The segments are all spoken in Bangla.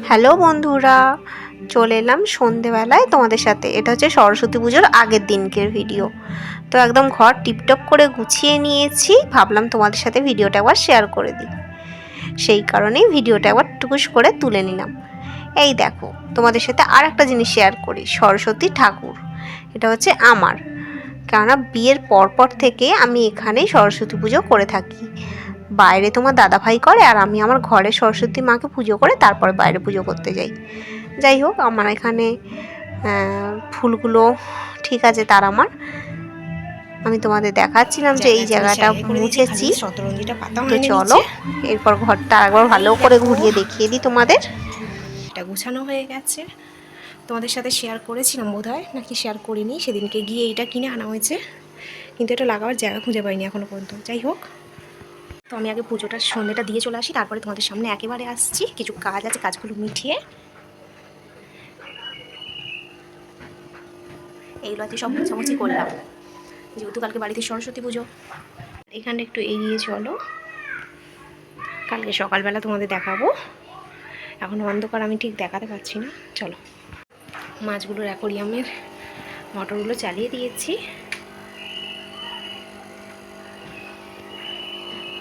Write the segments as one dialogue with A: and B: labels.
A: হ্যালো বন্ধুরা, চলে এলাম সন্ধেবেলায় তোমাদের সাথে। এটা হচ্ছে সরস্বতী পুজোর আগের দিনকের ভিডিও। তো একদম ঘর টিপটপ করে গুছিয়ে নিয়েছি। ভাবলাম তোমাদের সাথে ভিডিওটা একবার শেয়ার করে দিই। সেই কারণেই ভিডিওটা একবার টুকুস করে তুলে নিলাম। এই দেখো, তোমাদের সাথে আর একটা জিনিস শেয়ার করি, সরস্বতী ঠাকুর। এটা হচ্ছে আমার। কেননা বিয়ের পরপর থেকে আমি এখানেই সরস্বতী পুজো করে থাকি। বাইরে তোমার দাদা ভাই করে আর আমি আমার ঘরে সরস্বতী মাকে পুজো করে তারপরে বাইরে পুজো করতে যাই। যাই হোক আমার এখানে ফুলগুলো ঠিক আছে তার আমার। আমি তোমাদের দেখাচ্ছিলাম যে এই জায়গাটা মুছেছি। তো চলো এরপর ঘরটা একবার ভালো করে ঘুরিয়ে দেখিয়ে দিই তোমাদের।
B: এটা গুছানো হয়ে গেছে। তোমাদের সাথে শেয়ার করেছিলাম বোধ হয় নাকি শেয়ার করিনি সেদিনকে গিয়ে এইটা কিনে আনা হয়েছে। কিন্তু এটা লাগাবার জায়গা খুঁজে পাইনি এখনও পর্যন্ত। যাই হোক। তো আমি আগে পুজোটা সন্ধ্যেটা দিয়ে চলে আসি, তারপরে তোমাদের সামনে একেবারে আসছি। কিছু কাজ আছে, কাজগুলো মিটিয়ে। এইগুলো আছে সব মোছামুছি করলাম। যেহেতু কালকে বাড়িতে সরস্বতী পুজো। এখানে একটু এগিয়ে চলো। কালকে সকালবেলা তোমাদের দেখাবো। এখন অন্ধকার, আমি ঠিক দেখাতে পারছি না। চলো। মাছগুলোর অ্যাকোরিয়ামের মটরগুলো চালিয়ে দিয়েছি।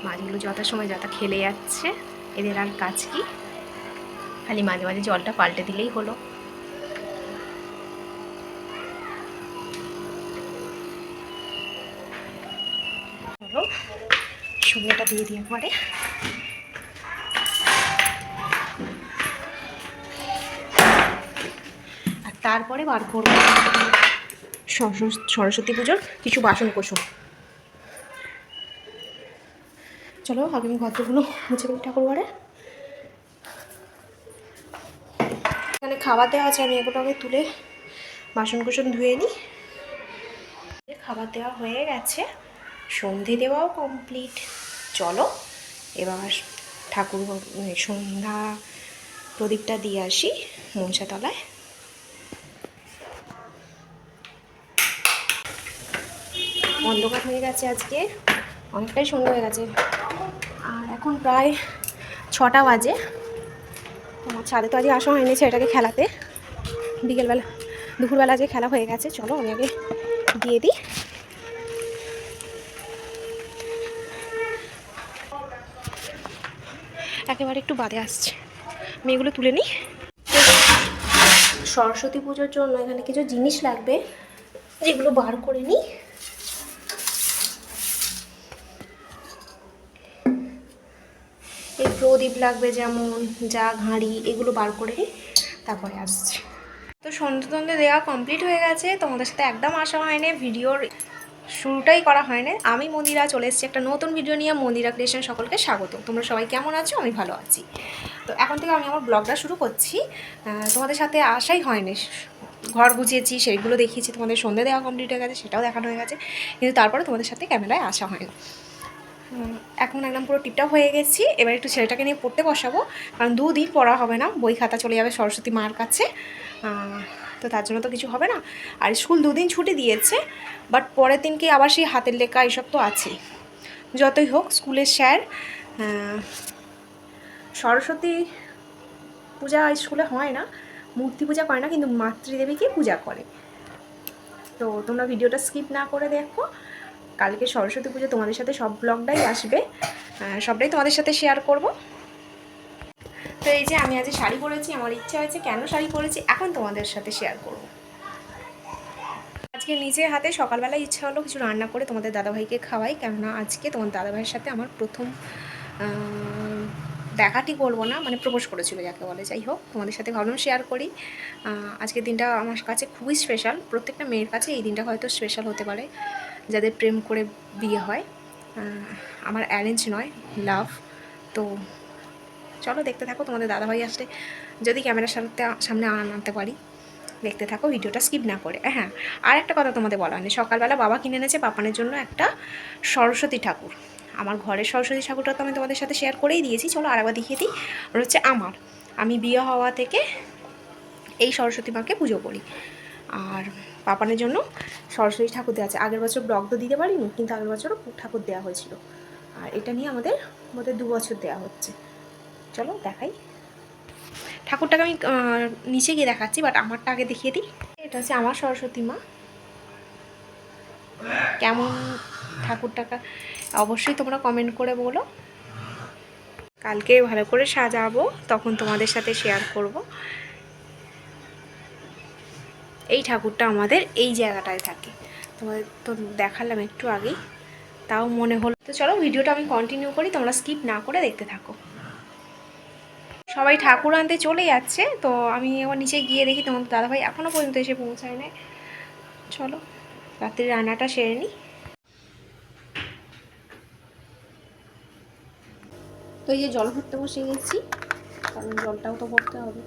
B: মাছগুলো যথা সময় যথা খেলে যাচ্ছে। এদের আর কাজ কি? খালি মাঝে মাঝে জলটা পাল্টে দিলেই হলো। সন্ধ্যাটা দিয়ে দিয়ে পরে আর তারপরে বার করব সরস্ব- সরস্বতী পুজোর কিছু বাসন কোসন চলো, আগে আমি ঘরগুলো মুছে দিই ঠাকুর ঘরে। এখানে দেওয়া আছে, আমি এগুলো আগে তুলে বাসন কুসন ধুয়ে নিই। খাবার দেওয়া হয়ে গেছে, সন্ধে দেওয়াও কমপ্লিট চলো, এবার ঠাকুর সন্ধ্যা প্রদীপটা দিয়ে আসি মনসাতলায়। অন্ধকার হয়ে গেছে আজকে, অনেকটাই সন্ধ্যা হয়ে গেছে। আর এখন প্রায় ছটা বাজে। আমার ছাদে তো আজকে আসা হয়নি ছেলেটাকে খেলাতে। বিকেলবেলা, দুপুরবেলা আজকে খেলা হয়ে গেছে। চলো, আমি আগে দিয়ে দিই। একেবারে একটু বাদে আসছে। আমি এগুলো তুলে নিই। সরস্বতী পুজোর জন্য এখানে কিছু জিনিস লাগবে, যেগুলো বার করে নিই এই প্রদীপ লাগবে যেমন যা, ঘাঁড়ি এগুলো বার করে নিই তারপরে আসছি। তো সন্ধ্যে সন্ধ্যে দেওয়া কমপ্লিট হয়ে গেছে। তোমাদের সাথে একদম আসা হয়নি। ভিডিওর শুরুটাই করা হয়নি। আমি মন্দিরা চলে এসেছি। একটা নতুন ভিডিও নিয়ে মন্দিরা ক্রিয়েশন সকলকে স্বাগত। তোমরা সবাই কেমন আছো? আমি ভালো আছি। তো এখন থেকে আমি আমার ব্লগটা শুরু করছি। তোমাদের সাথে আসাই হয়নি। ঘর গুছিয়েছি, সেইগুলো দেখিয়েছি। তোমাদের সন্ধে দেওয়া কমপ্লিট হয়ে গেছে, সেটাও দেখানো হয়ে গেছে। কিন্তু তারপরে তোমাদের সাথে ক্যামেরায় আসা হয়নি। এখন একদম পুরো টিপটাপ হয়ে গেছি। এবার একটু ছেলেটাকে নিয়ে পড়তে বসাবো। কারণ দুদিন পড়া হবে না, বই খাতা চলে যাবে সরস্বতী মার কাছে। তো তার জন্য তো কিছু হবে না। আর স্কুল দুদিন ছুটি দিয়েছে বাট পরের দিনকে আবার সেই হাতের লেখা এইসব তো আছেই। যতই হোক, স্কুলের স্যার সরস্বতী পূজা স্কুলে হয় না, মূর্তি পূজা করে না, কিন্তু মাতৃদেবীকে পূজা করে। তো তোমরা ভিডিওটা স্কিপ না করে দেখো। কালকে সরস্বতী পুজো তোমাদের সাথে সব ব্লগটাই আসবে। সবটাই তোমাদের সাথে শেয়ার করব। তো এই যে আমি আজ শাড়ি পরেছি, আমার ইচ্ছা হয়েছে কেন শাড়ি পরেছি, এখন তোমাদের সাথে শেয়ার করব। আজকে নিজের হাতে সকালবেলা ইচ্ছা হলো কিছু রান্না করে তোমাদের দাদাভাইকে খাওয়াই, কেননা আজকে তোমার দাদাভাইয়ের সাথে আমার প্রথম দেখাটি করব না মানে প্রপোজ করেছিল যাকে বলে। যাই হোক, তোমাদের সাথে ভাবলাম শেয়ার করি। আজকের দিনটা আমার কাছে খুবই স্পেশাল প্রত্যেকটা মেয়ের কাছে এই দিনটা হয়তো স্পেশাল হতে পারে। যাদের প্রেম করে বিয়ে হয় আমার অ্যারেঞ্জ নয় লাভ তো চলো দেখতে থাকো, তোমাদের দাদাভাই আসলে যদি ক্যামেরার সামনে সামনে আনতে পারি, দেখতে থাকো ভিডিওটা স্কিপ না করে। হ্যাঁ আর একটা কথা তোমাদের বলা হয়নি সকালবেলা বাবা কিনে এনেছে পাপানের জন্য একটা সরস্বতী ঠাকুর। আমার ঘরের সরস্বতী ঠাকুরটা তো আমি তোমাদের সাথে শেয়ার করেই দিয়েছি, চলো আরেকবার দেখিয়ে দিই ওটা হচ্ছে আমার। আমি বিয়ে হওয়া থেকে এই সরস্বতী মাকে পুজো করি। আর পাপানের জন্য সরস্বতী ঠাকুর দেওয়া আছে। আগের বছর ব্লগ তো দিতে পারিনি, কিন্তু আগের বছরও ঠাকুর দেওয়া হয়েছিল। আর এটা নিয়ে আমাদের বোধহয় দু বছর দেওয়া হচ্ছে। চলো দেখাই। ঠাকুরটাকে আমি নিচে গিয়ে দেখাচ্ছি বাট আমারটা আগে দেখিয়ে দিই। এটা হচ্ছে আমার সরস্বতী মা। কেমন ঠাকুরটাকে অবশ্যই তোমরা কমেন্ট করে বলো। কালকে ভালো করে সাজাবো, তখন তোমাদের সাথে শেয়ার করব। এই ঠাকুরটা আমাদের এই জায়গাটায় থাকে। তোমাদের তো দেখালাম একটু আগেই, তাও মনে হলো তো চলো ভিডিওটা আমি কন্টিনিউ করি, তোমরা স্কিপ না করে দেখতে থাকো। সবাই ঠাকুর আনতে চলে যাচ্ছে, তো আমি এবার নিচে গিয়ে দেখি তোমাদের দাদাভাই এখনও পর্যন্ত এসে পৌঁছায় না চলো, রাত্রির রান্নাটা সেরে নিই তো এই যে জল ভরতে বসে গেছি, কারণ জলটাও তো ভরতে হবে।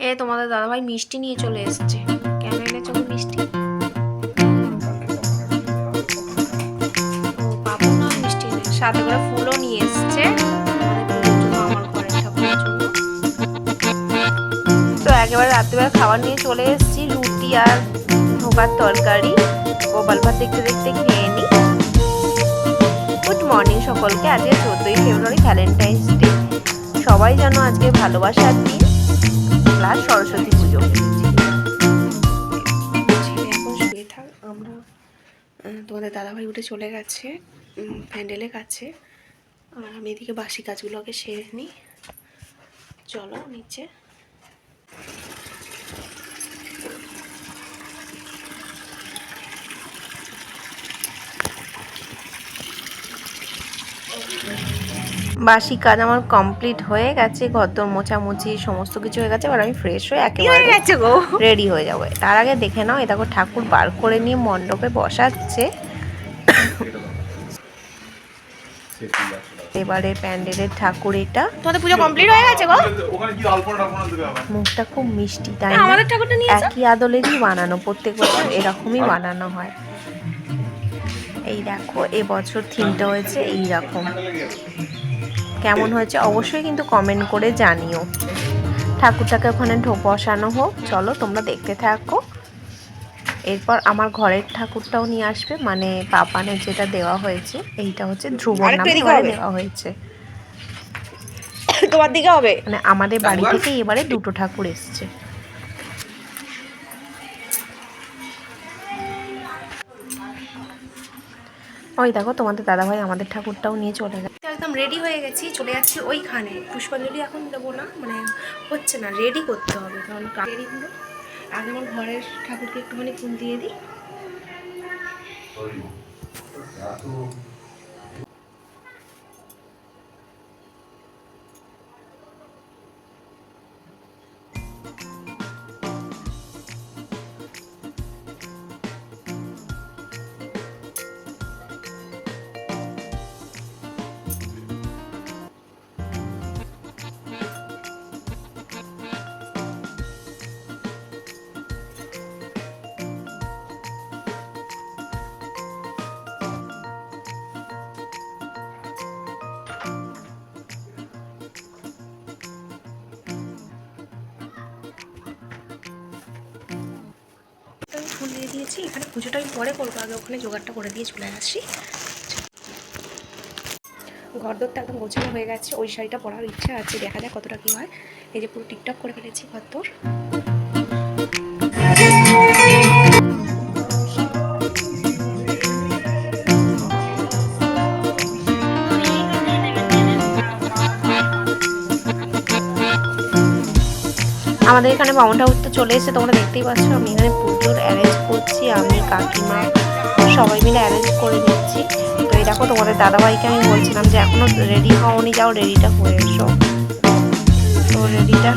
B: এ, তোমাদের দাদাভাই মিষ্টি নিয়ে চলে এসেছে। কেন এনেছো মিষ্টি? মিষ্টি সাথে করে ফুলও নিয়ে এসেছে। তো একেবারে রাত্রিবেলা খাবার নিয়ে চলে এসেছি। রুটি আর ধোকার তরকারি। গোপাল ভাত দেখতে দেখতে খেয়ে নিই গুড মর্নিং সকলকে। আজকে চোদ্দোই ফেব্রুয়ারি ভ্যালেন্টাইন্স ডে সবাই যেন আজকে ভালোবাসার দিন। প্লাস সরস্বতী পুজো। আমরা তোমাদের দাদাভাই উঠে চলে গেছে প্যান্ডেলের কাছে আর আমি এদিকে বাসি কাজগুলোকে সেরে নিই চলো নিচে। বাসি কাজ আমার কমপ্লিট হয়ে গেছে ঘরদোর মোছামুছি সমস্ত কিছু হয়ে গেছে এবার আমি ফ্রেশ হয়ে একেবারে রেডি হয়ে যাব। তার আগে দেখে নাও এ দেখো ঠাকুর বার করে নিয়ে মণ্ডপে বসাচ্ছে। এবারে প্যান্ডেলের ঠাকুর এটা।
A: তোমাদের পুজো কমপ্লিট হয়ে গেছে গো?
C: ওখানে কি আলপনা টালপনা দেবে আবার।
B: মুখটা খুব মিষ্টি তাই?
A: আমাদের ঠাকুরটা নিয়ে
B: একই আদলেরই বানানো প্রত্যেক বছর এরকমই বানানো হয়। এই দেখো এবছর থিমটা হয়েছে এই রকম কেমন হয়েছে অবশ্যই কিন্তু কমেন্ট করে জানিও। ঠাকুরটাকে ওখানে ঢো- বসানো হোক চলো তোমরা দেখতে থাকো। এরপর আমার ঘরের ঠাকুরটাও নিয়ে আসবে মানে পাপানের যেটা দেওয়া হয়েছে এইটা হচ্ছে ধ্রুব নামে। দেওয়া হয়েছে।
A: তোমার দিকে হবে?
B: মানে আমাদের বাড়ি থেকে এবারে দুটো ঠাকুর এসছে। ওই দেখো তোমাদের দাদাভাই আমাদের ঠাকুরটাও নিয়ে চলে গেছে। একদম রেডি হয়ে গেছি চলে যাচ্ছি ওইখানে। পুষ্পাঞ্জলি এখন দেবো না মানে হচ্ছে না রেডি করতে হবে। কারণ রেডি হলো। আগে আমার ঘরের ঠাকুরকে একটুখানি ফুল দিয়ে দিই। ফুল দিয়ে দিয়েছি। এখানে পুজোটা আমি পরে করব, আগে ওখানে জোগাড়টা করে দিয়ে চলে আসি। ঘরদোরটা একদম গোছানো হয়ে গেছে, ওই শাড়িটা পরার ইচ্ছা আছে, দেখা যাক কতটা কী হয়। এই যে পুরো টিকটক করে ফেলেছি ঘরদোর। আমাদের এখানে বামন ঠাকুর তো চলে এসে তোমরা দেখতেই পাচ্ছ, আমি এখানে পুজোর অ্যারেঞ্জ করছি, আমি, কাকিমা, সবাই মিলে অ্যারেঞ্জ করে নিচ্ছি। তো এই দেখো, তোমাদের দাদাভাইকে আমি বলছিলাম যে এখনও রেডি হওনি, যাও রেডিটা হয়ে এসো। তো রেডিটা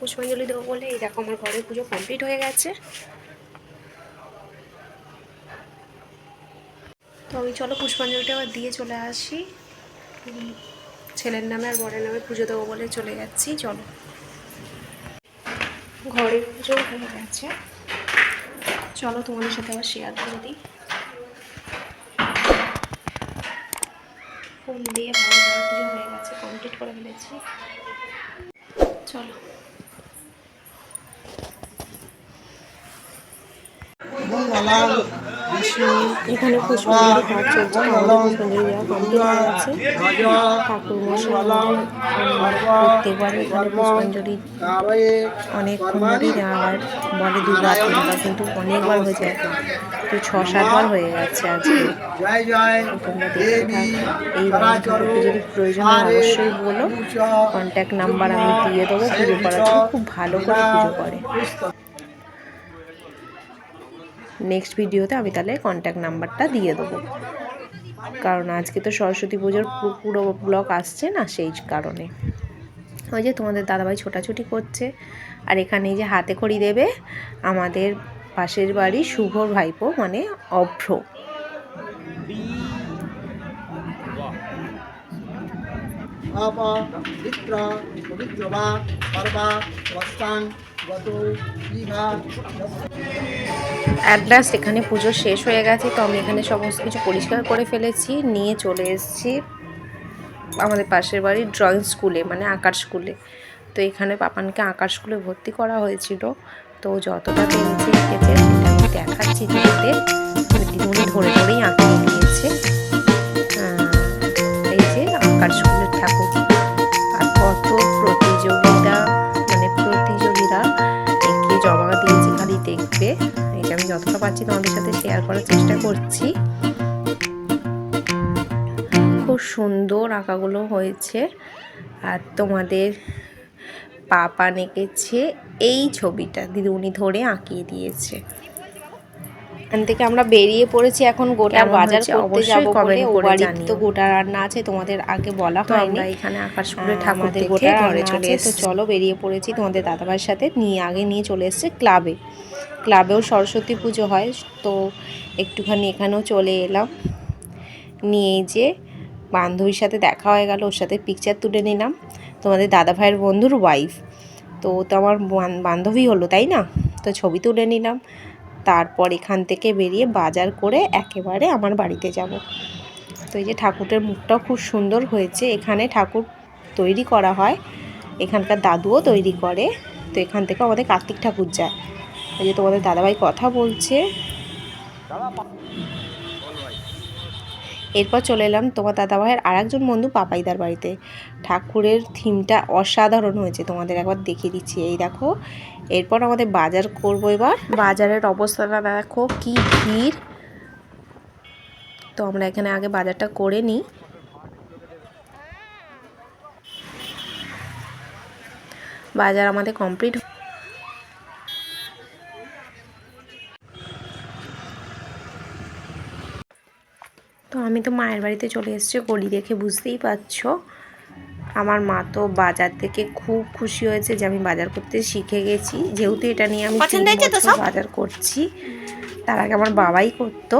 B: পুষ্পাঞ্জলি দেবো বলে। এই দেখো আমার ঘরের পুজো কমপ্লিট হয়ে গেছে। তো আমি চলো পুষ্পাঞ্জলিটা আবার দিয়ে চলে আসি। ছেলের নামে আর বরের নামে পুজো দেবো বলে চলে যাচ্ছি, চলো। ঘরের পুজো হয়ে গেছে। চলো তোমাদের সাথে আবার শেয়ার করে দিই। ফোন দিয়ে ভালো ভালো পুজো হয়ে গেছে কমপ্লিট করে ফেলেছি। চলো। এখানে পুষ্পাঞ্জলি ঘর চলছে আমাদের পুষ্পাঞ্জলি দেওয়া কমপ্লিট হয়ে গেছে। ঠাকুর মশাই প্রত্যেকবারই এখানে পুষ্পাঞ্জলি অনেকক্ষণ ধরেই দেওয়া হয় বলে দুবার তিনবার কিন্তু অনেকবার হয়ে যায় তো ছ সাতবার হয়ে গেছে আজকে। তোমরা দেখতে এই যদি প্রয়োজন হয় অবশ্যই বলো। কন্ট্যাক্ট নাম্বার আমি দিয়ে দেবো পুজো করার খুব ভালো করে পুজো করে। নেক্সট ভিডিওতে আমি তাহলে কন্ট্যাক্ট নাম্বারটা দিয়ে দেবো। কারণ আজকে তো সরস্বতী পুজোর পুরো ব্লক আসছে না সেই কারণে। ওই যে তোমাদের দাদাভাই ছোটাছুটি করছে। আর এখানে যে হাতে খড়ি দেবে আমাদের পাশের বাড়ি শুভর ভাইপো মানে অভ্র। অ্যাট লাস্ট এখানে পুজো শেষ হয়ে গেছে, তো আমি এখানে সমস্ত কিছু পরিষ্কার করে ফেলেছি, নিয়ে চলে এসেছি আমাদের পাশের বাড়ির ড্রয়িং স্কুলে মানে আঁকার স্কুলে তো এখানে পাপানকে আঁকার স্কুলে ভর্তি করা হয়েছিল। তো যতটা পেরেছে এঁকেছে সেটা আমি দেখাচ্ছি দিদিদের দিদিমণি ধরে ধরেই আঁকিয়ে দিয়েছে এই যে আঁকার স্কুলের যতটা পারছি তোমাদের সাথে শেয়ার করার চেষ্টা করছি। খুব সুন্দর আঁকাগুলো হয়েছে। আর তোমাদের পাপা নেকেছে এই ছবিটা। দিদিমণি ধরে আঁকিয়ে দিয়েছে। এখান থেকে আমরা বেরিয়ে পড়েছি এখন গোটা বাজার করতে যাব বলে। ও
A: করে
B: বাড়িতে
A: জানিও।
B: তো গোটা রান্না আছে তোমাদের আগে বলা হয়নি।
A: আমরা এখানে আকাশ স্কুলে
B: আহ,
A: ঠাকুর
B: গোটা
A: ঘরে চলে
B: তো চলো বেরিয়ে পড়েছি তোমাদের দাদাভাইয়ের সাথে। নিয়ে আগে নিয়ে চলে এসেছে ক্লাবে ক্লাবেও সরস্বতী পুজো হয়, তো একটুখানি এখানেও চলে এলাম। নিয়ে যে বান্ধবীর সাথে দেখা হয়ে গেল, ওর সাথে পিকচার তুলে নিলাম। তোমাদের দাদা ভাইয়ের বন্ধুর ওয়াইফ তো তো আমার বান- বান্ধবী হলো, তাই না? তো ছবি তুলে নিলাম। তারপর এখান থেকে বেরিয়ে বাজার করে একেবারে আমার বাড়িতে যাব। তো এই যে ঠাকুরের মুখটাও খুব সুন্দর হয়েছে। এখানে ঠাকুর তৈরি করা হয়। এখানকার দাদুও তৈরি করে। তো এখান থেকে আমাদের কার্তিক ঠাকুর যায়। এই যে তোমাদের দাদাভাই কথা বলছে। এরপর চলে এলাম তোমার দাদাভাইয়ের আর একজন বন্ধু পাপাইদার বাড়িতে। ঠাকুরের থিমটা অসাধারণ হয়েছে, তোমাদের একবার দেখিয়ে দিচ্ছি। এই দেখো, এরপর আমাদের বাজার করব এবার। বাজারের অবস্থাটা দেখো, কি ভিড়। তো আমরা এখানে আগে বাজারটা করে নিই। বাজার আমাদের কমপ্লিট তো আমি তো মায়ের বাড়িতে চলে এসেছি গলি দেখে বুঝতেই পারছ। আমার মা তো বাজার থেকে খুব খুশি হয়েছে যে আমি বাজার করতে শিখে গেছি। যেহেতু এটা নিয়ে আমি বাজার করছি তার আগে আমার বাবাই করতো।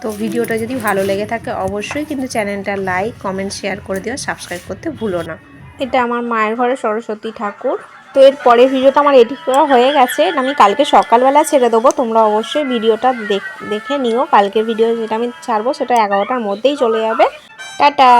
B: তো ভিডিওটা যদি ভালো লেগে থাকে অবশ্যই কিন্তু চ্যানেলটা লাইক কমেন্ট শেয়ার করে দিও সাবস্ক্রাইব করতে ভুলো না।
A: এটা আমার মায়ের ঘরে সরস্বতী ঠাকুর। তো এর পরের ভিডিওটা আমার এডিট করা হয়ে গেছে। আমি কালকে সকালবেলা ছেড়ে দেবো। তোমরা অবশ্যই ভিডিওটা দেখ- নিও। কালকে ভিডিও যেটা আমি ছাড়বো, সেটা এগারোটার মধ্যেই চলে যাবে। টাটা!